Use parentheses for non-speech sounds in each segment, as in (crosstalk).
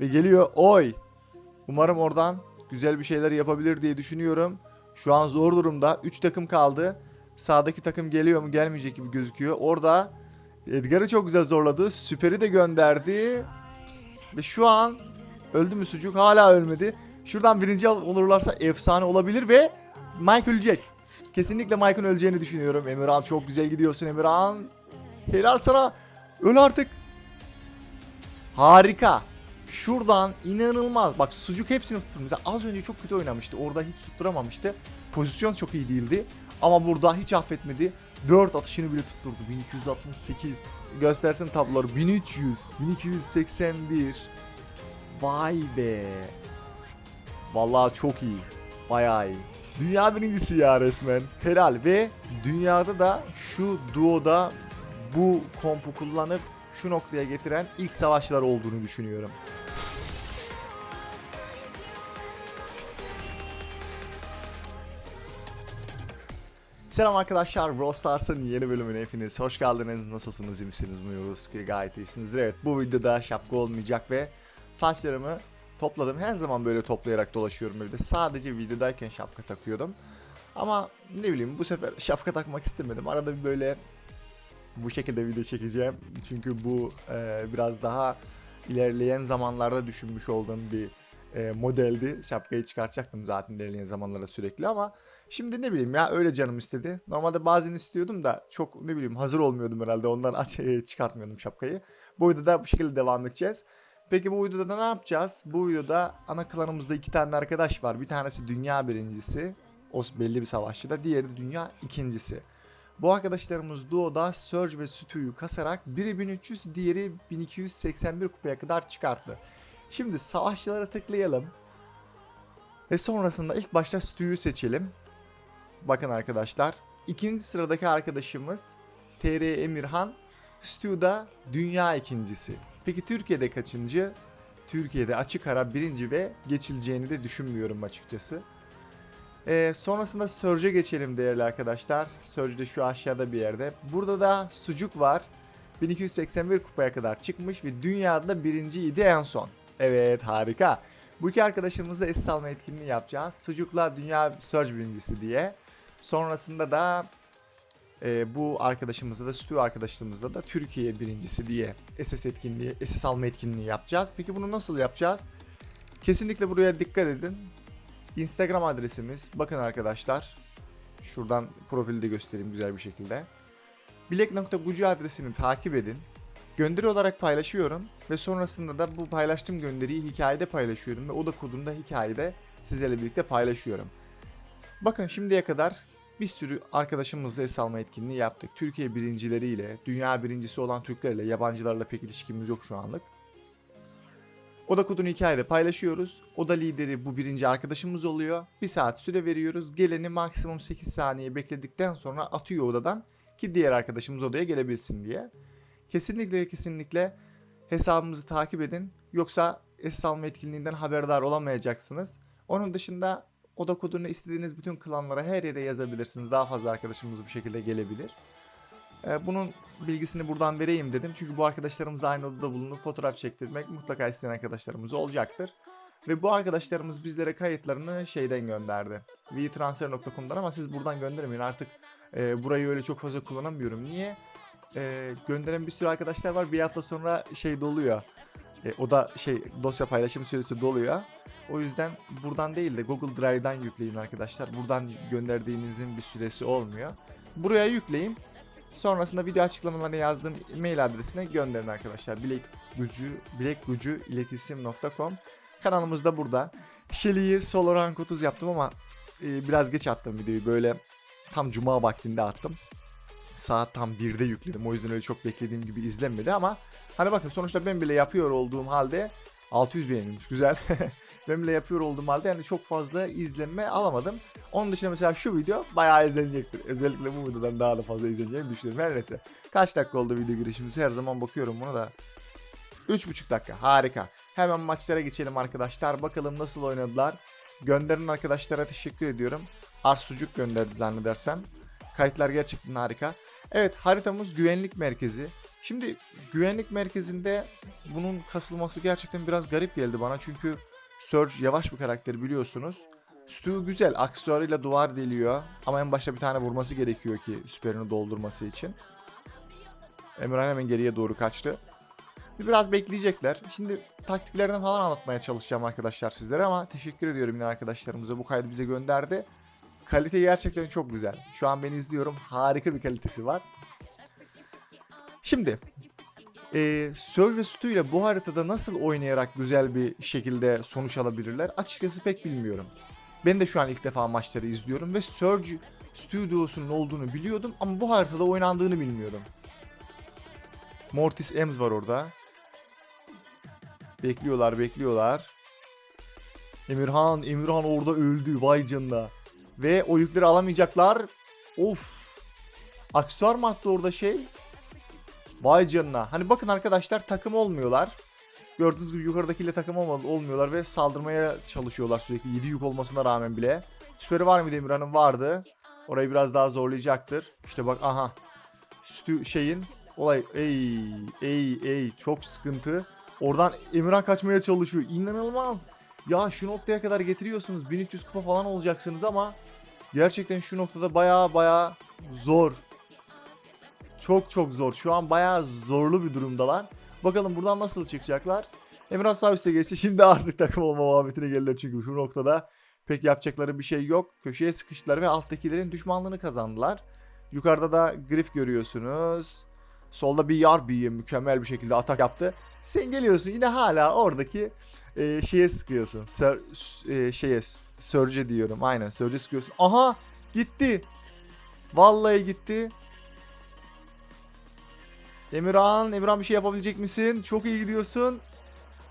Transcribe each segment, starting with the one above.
Ve geliyor. Oy. Umarım oradan güzel bir şeyler yapabilir diye düşünüyorum. Şu an zor durumda. 3 takım kaldı. Sağdaki takım geliyor mu gelmeyecek gibi gözüküyor. Orada Edgar'ı çok güzel zorladı. Süper'i de gönderdi. Ve şu an öldü mü sucuk? Hala ölmedi. Şuradan birinci olurlarsa efsane olabilir ve Mike ölecek. Kesinlikle Mike'ın öleceğini düşünüyorum. Emirhan çok güzel gidiyorsun Emirhan. Helal sana. Öl artık. Harika. Şuradan inanılmaz. Bak sucuk hepsini tutturmuş. Mesela Az önce çok kötü oynamıştı. Orada hiç tutturamamıştı. Pozisyon çok iyi değildi. Ama burada hiç affetmedi. 4 atışını bile tutturdu. 1268. Göstersin tabloları. 1300. 1281. Vay be. Vallahi çok iyi. Bayağı iyi. Dünya birincisi ya resmen. Helal ve dünyada da şu duoda bu kompu kullanıp şu noktaya getiren ilk savaşçılar olduğunu düşünüyorum. Selam arkadaşlar, Brawl yeni bölümüne hepiniz hoş geldiniz. Nasılsınız, iyi misiniz? Umuyoruz ki gayet iyisinizdir. Evet, bu videoda şapka olmayacak ve saçlarımı topladım. Her zaman böyle toplayarak dolaşıyorum evde. Sadece videodayken şapka takıyordum. Ama ne bileyim bu sefer şapka takmak istemedim. Arada bir böyle bu şekilde video çekeceğim. Çünkü bu e, biraz daha ilerleyen zamanlarda düşünmüş olduğum bir e, modeldi. Şapkayı çıkartacaktım zaten ilerleyen zamanlarda sürekli ama şimdi ne bileyim ya öyle canım istedi. Normalde bazen istiyordum da çok ne bileyim hazır olmuyordum herhalde. Ondan aç e, çıkartmıyordum şapkayı. Bu videoda bu şekilde devam edeceğiz. Peki bu videoda da ne yapacağız? Bu videoda ana klanımızda iki tane arkadaş var. Bir tanesi dünya birincisi. O belli bir savaşçıda. Diğeri de dünya ikincisi. Bu arkadaşlarımız Duo'da Surge ve Stu'yu kasarak biri 1300 diğeri 1281 kupaya kadar çıkarttı. Şimdi savaşçılara tıklayalım. Ve sonrasında ilk başta Stu'yu seçelim. Bakın arkadaşlar. ikinci sıradaki arkadaşımız TR Emirhan. Stu'da dünya ikincisi. Peki Türkiye'de kaçıncı? Türkiye'de açık ara birinci ve geçileceğini de düşünmüyorum açıkçası. Ee, sonrasında Surge'e geçelim değerli arkadaşlar. Surge de şu aşağıda bir yerde. Burada da Sucuk var. 1281 kupaya kadar çıkmış ve dünyada birinciydi en son. Evet harika. Bu iki arkadaşımızla eş alma etkinliği yapacağız. Sucuk'la dünya Surge birincisi diye. Sonrasında da e, bu arkadaşımızla da Stu arkadaşımızla da Türkiye birincisi diye SS etkinliği, SS alma etkinliği yapacağız. Peki bunu nasıl yapacağız? Kesinlikle buraya dikkat edin. Instagram adresimiz bakın arkadaşlar. Şuradan profili de göstereyim güzel bir şekilde. Bilek.gucu adresini takip edin. Gönderi olarak paylaşıyorum ve sonrasında da bu paylaştığım gönderiyi hikayede paylaşıyorum ve o da kodunu da hikayede sizlerle birlikte paylaşıyorum. Bakın şimdiye kadar bir sürü arkadaşımızla es alma etkinliği yaptık. Türkiye birincileriyle, dünya birincisi olan Türklerle, yabancılarla pek ilişkimiz yok şu anlık. Oda kodunu hikayede paylaşıyoruz. Oda lideri bu birinci arkadaşımız oluyor. Bir saat süre veriyoruz. Geleni maksimum 8 saniye bekledikten sonra atıyor odadan ki diğer arkadaşımız odaya gelebilsin diye. Kesinlikle kesinlikle hesabımızı takip edin. Yoksa esas alma etkinliğinden haberdar olamayacaksınız. Onun dışında oda kodunu istediğiniz bütün klanlara her yere yazabilirsiniz. Daha fazla arkadaşımız bu şekilde gelebilir. Ee, bunun bilgisini buradan vereyim dedim. Çünkü bu arkadaşlarımız aynı odada bulunup fotoğraf çektirmek mutlaka isteyen arkadaşlarımız olacaktır. Ve bu arkadaşlarımız bizlere kayıtlarını şeyden gönderdi. vtransfer.com'dan ama siz buradan göndermeyin. Artık e, burayı öyle çok fazla kullanamıyorum. Niye? E, gönderen bir sürü arkadaşlar var. Bir hafta sonra şey doluyor. E, o da şey dosya paylaşım süresi doluyor. O yüzden buradan değil de Google Drive'dan yükleyin arkadaşlar. Buradan gönderdiğinizin bir süresi olmuyor. Buraya yükleyin. Sonrasında video açıklamalarına yazdığım mail adresine gönderin arkadaşlar. Bilek gücü, bilekgucu iletisim.com Kanalımız da burada. Shelly'yi solo rank 30 yaptım ama e, biraz geç attım videoyu. Böyle tam cuma vaktinde attım. Saat tam 1'de yükledim. O yüzden öyle çok beklediğim gibi izlenmedi ama hani bakın sonuçta ben bile yapıyor olduğum halde 600 beğenilmiş güzel. (laughs) ben bile yapıyor olduğum halde yani çok fazla izlenme alamadım. Onun dışında mesela şu video bayağı izlenecektir. Özellikle bu videodan daha da fazla izleneceğini düşünüyorum. Her neyse. Kaç dakika oldu video girişimiz? Her zaman bakıyorum bunu da. 3,5 dakika. Harika. Hemen maçlara geçelim arkadaşlar. Bakalım nasıl oynadılar. Gönderen arkadaşlara teşekkür ediyorum. Arsucuk gönderdi zannedersem. Kayıtlar gerçekten harika. Evet haritamız güvenlik merkezi. Şimdi güvenlik merkezinde bunun kasılması gerçekten biraz garip geldi bana. Çünkü Surge yavaş bir karakter biliyorsunuz. Stu güzel. Aksesuarıyla duvar deliyor. Ama en başta bir tane vurması gerekiyor ki süperini doldurması için. Emirhan hemen geriye doğru kaçtı. Biraz bekleyecekler. Şimdi taktiklerini falan anlatmaya çalışacağım arkadaşlar sizlere ama teşekkür ediyorum yine arkadaşlarımıza bu kaydı bize gönderdi. Kalite gerçekten çok güzel. Şu an ben izliyorum. Harika bir kalitesi var. Şimdi e, Surge Stu ile bu haritada nasıl oynayarak güzel bir şekilde sonuç alabilirler açıkçası pek bilmiyorum. Ben de şu an ilk defa maçları izliyorum ve Surge Stu duosunun olduğunu biliyordum ama bu haritada oynandığını bilmiyordum. Mortis Ems var orada. Bekliyorlar bekliyorlar. Emirhan, Emirhan orada öldü vay canına. Ve o yükleri alamayacaklar. Of. Aksesuar mı attı orada şey? Vay canına. Hani bakın arkadaşlar takım olmuyorlar. Gördüğünüz gibi yukarıdakiyle takım olmuyorlar ve saldırmaya çalışıyorlar sürekli 7 yük olmasına rağmen bile. Süperi var mıydı Emirhan'ın? Vardı. Orayı biraz daha zorlayacaktır. İşte bak aha. Stü şeyin olay ey ey ey çok sıkıntı. Oradan Emirhan kaçmaya çalışıyor. İnanılmaz. Ya şu noktaya kadar getiriyorsunuz. 1300 kupa falan olacaksınız ama gerçekten şu noktada baya baya zor. Çok çok zor. Şu an bayağı zorlu bir durumdalar. Bakalım buradan nasıl çıkacaklar. Emirhan sağ üstte geçti. (laughs) Şimdi artık takım olma muhabbetine geldiler çünkü şu noktada pek yapacakları bir şey yok. Köşeye sıkıştılar ve alttakilerin düşmanlığını kazandılar. Yukarıda da Griff görüyorsunuz. Solda bir Yarby'ye mükemmel bir şekilde atak yaptı. Sen geliyorsun yine hala oradaki e, şeye sıkıyorsun. Sör, e, şeye Surge diyorum. Aynen Surge sıkıyorsun. Aha gitti. Vallahi gitti. Emirhan, Emirhan bir şey yapabilecek misin? Çok iyi gidiyorsun.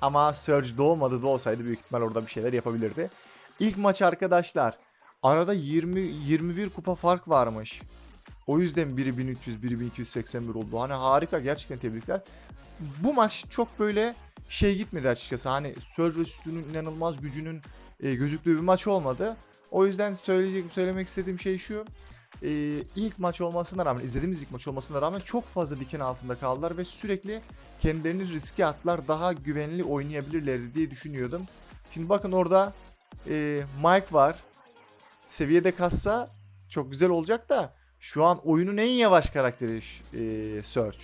Ama Surge doğmadı. Doğsaydı büyük ihtimal orada bir şeyler yapabilirdi. İlk maç arkadaşlar. Arada 20 21 kupa fark varmış. O yüzden biri 1300, biri 1281 oldu. Hani harika gerçekten tebrikler. Bu maç çok böyle şey gitmedi açıkçası. Hani Surge ve Stu'nun inanılmaz gücünün e, gözüktüğü bir maç olmadı. O yüzden söyleyecek söylemek istediğim şey şu. E, ilk maç olmasına rağmen, izlediğimiz ilk maç olmasına rağmen çok fazla diken altında kaldılar ve sürekli kendilerini riske attılar. Daha güvenli oynayabilirlerdi diye düşünüyordum. Şimdi bakın orada e, Mike var. Seviyede kassa çok güzel olacak da şu an oyunun en yavaş karakteri e, Surge.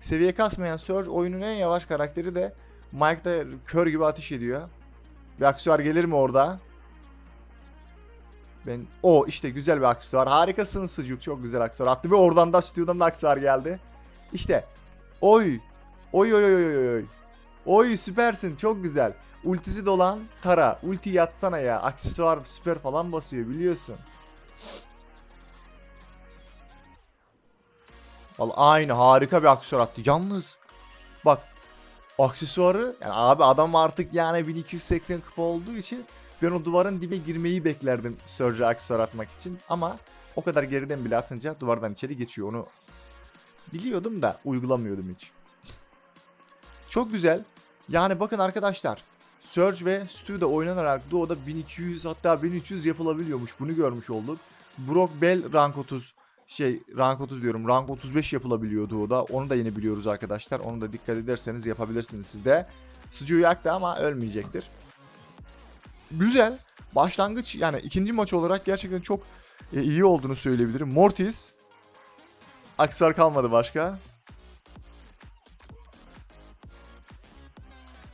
Seviye kasmayan Surge oyunun en yavaş karakteri de Mike da kör gibi ateş ediyor. Bir aksesuar gelir mi orada? Ben o işte güzel bir aksesuar. Harikasın sucuk. Çok güzel aksesuar attı ve oradan da stüdyodan da aksesuar geldi. İşte oy. Oy oy oy oy oy. Oy süpersin. Çok güzel. Ultisi dolan Tara. Ulti yatsana ya. Aksesuar süper falan basıyor biliyorsun. Vallahi aynı harika bir aksesuar attı. Yalnız bak aksesuarı yani abi adam artık yani 1280 kupa olduğu için ben o duvarın dibe girmeyi beklerdim Surge'e aksesuar atmak için. Ama o kadar geriden bile atınca duvardan içeri geçiyor. Onu biliyordum da uygulamıyordum hiç. Çok güzel. Yani bakın arkadaşlar. Surge ve Stu'da oynanarak Duo'da 1200 hatta 1300 yapılabiliyormuş. Bunu görmüş olduk. Brock Bell rank 30 şey rank 30 diyorum rank 35 yapılabiliyor Duo'da. Onu da yeni biliyoruz arkadaşlar. Onu da dikkat ederseniz yapabilirsiniz siz de. Sucuğu yaktı ama ölmeyecektir. Güzel. Başlangıç yani ikinci maç olarak gerçekten çok e, iyi olduğunu söyleyebilirim. Mortis. Aksar kalmadı başka.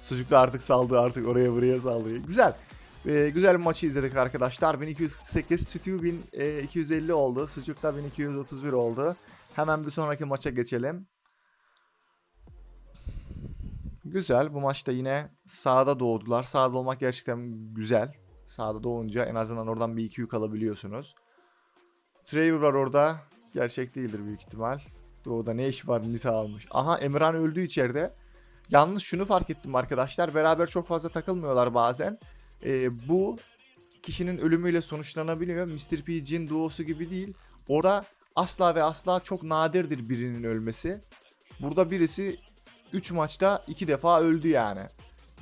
Sucuk da artık saldı artık oraya buraya sallıyor. Güzel. Ee, güzel bir maçı izledik arkadaşlar. 1248, Stew 1250 oldu. Sucuk da 1231 oldu. Hemen bir sonraki maça geçelim. Güzel. Bu maçta yine sağda doğdular. Sağda olmak gerçekten güzel. Sağda doğunca en azından oradan bir iki yük alabiliyorsunuz. Trevor var orada. Gerçek değildir büyük ihtimal. Doğuda ne iş var Nita almış. Aha Emirhan öldü içeride. Yalnız şunu fark ettim arkadaşlar. Beraber çok fazla takılmıyorlar bazen. Ee, bu kişinin ölümüyle sonuçlanabiliyor. Mr. P Jin duosu gibi değil. Orada asla ve asla çok nadirdir birinin ölmesi. Burada birisi 3 maçta 2 defa öldü yani.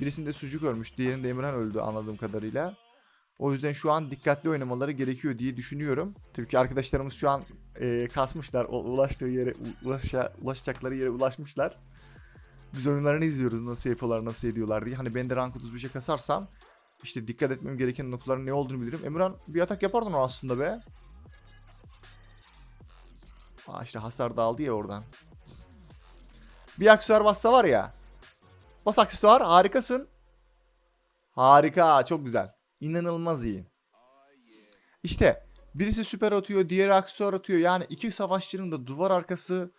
Birisinde Sucuk ölmüş, diğerinde Emirhan öldü anladığım kadarıyla. O yüzden şu an dikkatli oynamaları gerekiyor diye düşünüyorum. Tabii ki arkadaşlarımız şu an e, kasmışlar. O, ulaştığı yere ulaşa, ulaşacakları yere ulaşmışlar. Biz oyunlarını izliyoruz nasıl yapıyorlar nasıl ediyorlar diye. Hani ben de rank 35'e kasarsam işte dikkat etmem gereken noktaların ne olduğunu bilirim. Emirhan bir atak yapardın o aslında be. Aa işte hasar dağıldı ya oradan. Bir aksesuar bassa var ya. Bas aksesuar harikasın. Harika çok güzel. İnanılmaz iyi. İşte birisi süper atıyor diğeri aksesuar atıyor. Yani iki savaşçının da duvar arkası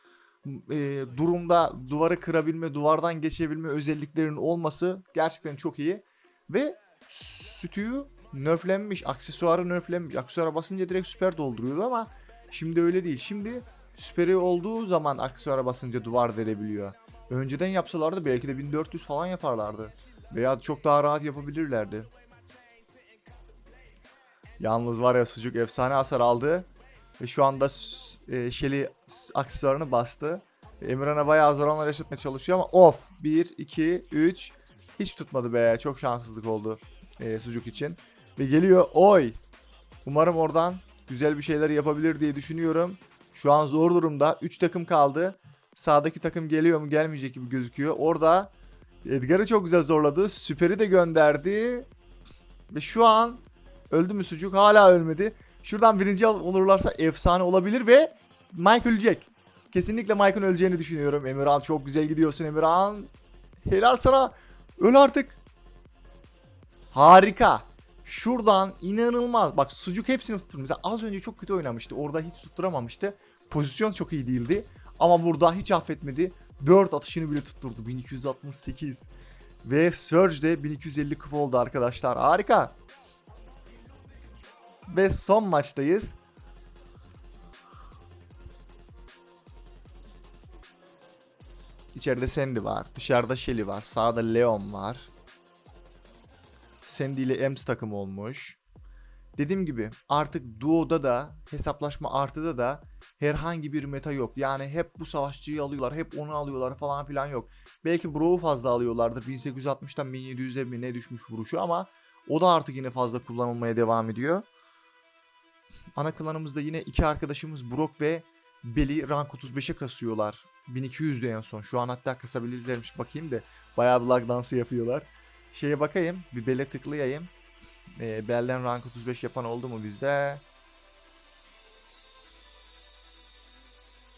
e, durumda duvarı kırabilme, duvardan geçebilme özelliklerinin olması gerçekten çok iyi. Ve sütüyü nerflenmiş, aksesuarı nerflenmiş. Aksesuara basınca direkt süper dolduruyordu ama şimdi öyle değil. Şimdi süperi olduğu zaman aksesuara basınca duvar delebiliyor. Önceden yapsalardı belki de 1400 falan yaparlardı. Veya çok daha rahat yapabilirlerdi. Yalnız var ya sucuk efsane hasar aldı. Ve şu anda e, Shelly aksesuarını bastı. Emirhan'a bayağı zor anlar yaşatmaya çalışıyor ama of. 1, 2, 3. Hiç tutmadı be. Çok şanssızlık oldu e, sucuk için. Ve geliyor. Oy. Umarım oradan güzel bir şeyler yapabilir diye düşünüyorum. Şu an zor durumda. 3 takım kaldı. Sağdaki takım geliyor mu gelmeyecek gibi gözüküyor. Orada Edgar'ı çok güzel zorladı. Süper'i de gönderdi. Ve şu an öldü mü sucuk? Hala ölmedi. Şuradan birinci olurlarsa efsane olabilir ve Mike ölecek. Kesinlikle Mike'ın öleceğini düşünüyorum. Emirhan çok güzel gidiyorsun Emirhan. Helal sana. Öl artık. Harika. Şuradan inanılmaz. Bak sucuk hepsini tutturdu. Mesela az önce çok kötü oynamıştı. Orada hiç tutturamamıştı. Pozisyon çok iyi değildi. Ama burada hiç affetmedi. 4 atışını bile tutturdu. 1268. Ve Surge de 1250 kupa oldu arkadaşlar. Harika. Ve son maçtayız. İçeride Sandy var. Dışarıda Shelly var. Sağda Leon var. Sandy ile Ems takım olmuş. Dediğim gibi artık Duo'da da hesaplaşma artıda da herhangi bir meta yok. Yani hep bu savaşçıyı alıyorlar, hep onu alıyorlar falan filan yok. Belki Bro'u fazla alıyorlardır. 1860'tan 1700'e mi ne düşmüş vuruşu ama o da artık yine fazla kullanılmaya devam ediyor. Ana klanımızda yine iki arkadaşımız Brock ve Beli rank 35'e kasıyorlar. 1200'dü en son. Şu an hatta kasabilirlermiş bakayım da. Bayağı bir lag dansı yapıyorlar. Şeye bakayım. Bir bele tıklayayım. Ee, belden rank 35 yapan oldu mu bizde?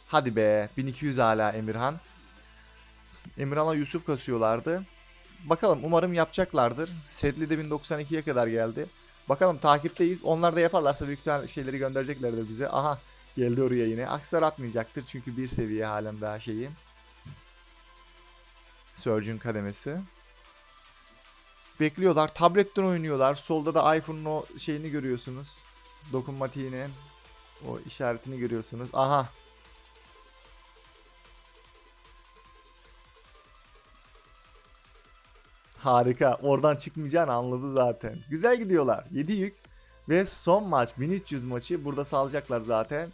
Hadi be. 1200 hala Emirhan. Emirhan'la Yusuf kasıyorlardı. Bakalım umarım yapacaklardır. Sedli de 1092'ye kadar geldi. Bakalım takipteyiz. Onlar da yaparlarsa büyük ihtimal şeyleri göndereceklerdir bize. Aha geldi oraya yine. Aksar atmayacaktır çünkü bir seviye halen daha şeyi. Surgeon kademesi. Bekliyorlar. Tabletten oynuyorlar. Solda da iPhone'un o şeyini görüyorsunuz. Dokunmatiğini. O işaretini görüyorsunuz. Aha. Harika. Oradan çıkmayacağını anladı zaten. Güzel gidiyorlar. 7 yük. Ve son maç 1300 maçı burada salacaklar zaten.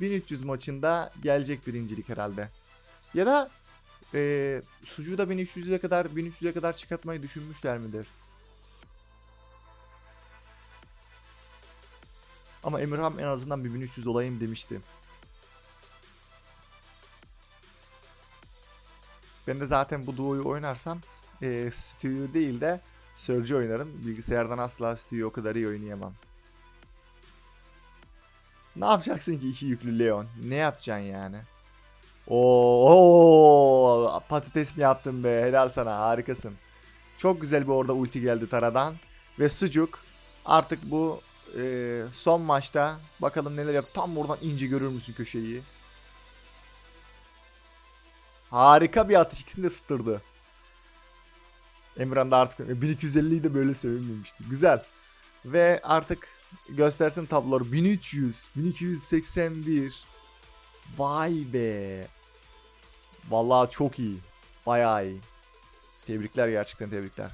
1300 maçında gelecek birincilik herhalde. Ya da eee sucuğu da 1300'e kadar 1300'e kadar çıkartmayı düşünmüşler midir? Ama Emirhan en azından bir 1300 olayım demişti. Ben de zaten bu duoyu oynarsam eee Stu'yu değil de Surge'ü oynarım. Bilgisayardan asla Stu'yu o kadar iyi oynayamam. Ne yapacaksın ki iki yüklü Leon? Ne yapacaksın yani? Oo, patates mi yaptın be? Helal sana harikasın. Çok güzel bir orada ulti geldi Tara'dan. Ve Sucuk artık bu e, son maçta bakalım neler yap. Tam buradan ince görür müsün köşeyi? Harika bir atış ikisini de tutturdu. Emirhan da artık 1250'yi de böyle sevinmemişti. Güzel. Ve artık göstersin tabloları 1300, 1281. Vay be. Vallahi çok iyi. Bayağı iyi. Tebrikler gerçekten tebrikler.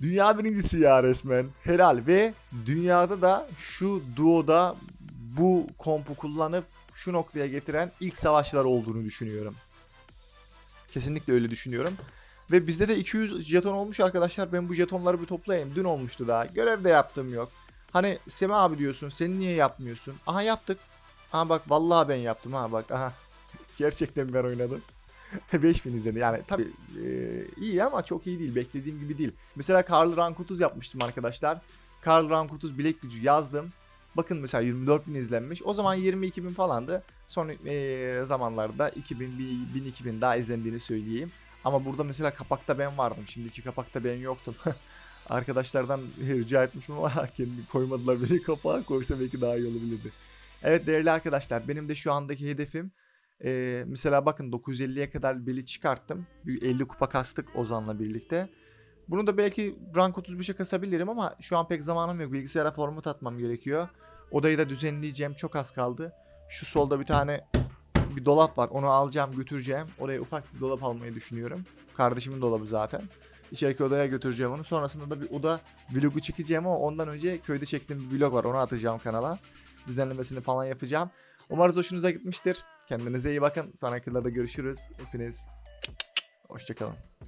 Dünya birincisi ya resmen. Helal ve dünyada da şu duoda bu kompu kullanıp şu noktaya getiren ilk savaşçılar olduğunu düşünüyorum. Kesinlikle öyle düşünüyorum. Ve bizde de 200 jeton olmuş arkadaşlar. Ben bu jetonları bir toplayayım. Dün olmuştu daha. Görev de yaptığım yok. Hani Semih abi diyorsun sen niye yapmıyorsun? Aha yaptık. Aha bak vallahi ben yaptım ha bak aha. Gerçekten ben oynadım. (laughs) 5000 izledi yani tabii e, iyi ama çok iyi değil beklediğim gibi değil. Mesela Karl Rankutuz yapmıştım arkadaşlar. Karl Rankutuz bilek gücü yazdım. Bakın mesela 24 bin izlenmiş. O zaman 22 bin falandı. Son e, zamanlarda 2000, 1000, 2000 daha izlendiğini söyleyeyim. Ama burada mesela kapakta ben vardım. Şimdiki kapakta ben yoktum. (laughs) Arkadaşlardan (laughs) rica etmişim ama (laughs) kendi koymadılar beni kapağa. Koysa belki daha iyi olabilirdi. Evet değerli arkadaşlar benim de şu andaki hedefim e, mesela bakın 950'ye kadar beli çıkarttım. Bir 50 kupa kastık Ozan'la birlikte. Bunu da belki rank 35'e kasabilirim ama şu an pek zamanım yok. Bilgisayara format atmam gerekiyor. Odayı da düzenleyeceğim. Çok az kaldı. Şu solda bir tane bir dolap var. Onu alacağım götüreceğim. Oraya ufak bir dolap almayı düşünüyorum. Kardeşimin dolabı zaten. İçeriki odaya götüreceğim onu. Sonrasında da bir oda vlogu çekeceğim ama ondan önce köyde çektiğim bir vlog var. Onu atacağım kanala. Düzenlemesini falan yapacağım. Umarız hoşunuza gitmiştir. Kendinize iyi bakın. Sonrakilerde görüşürüz. Hepiniz hoşçakalın.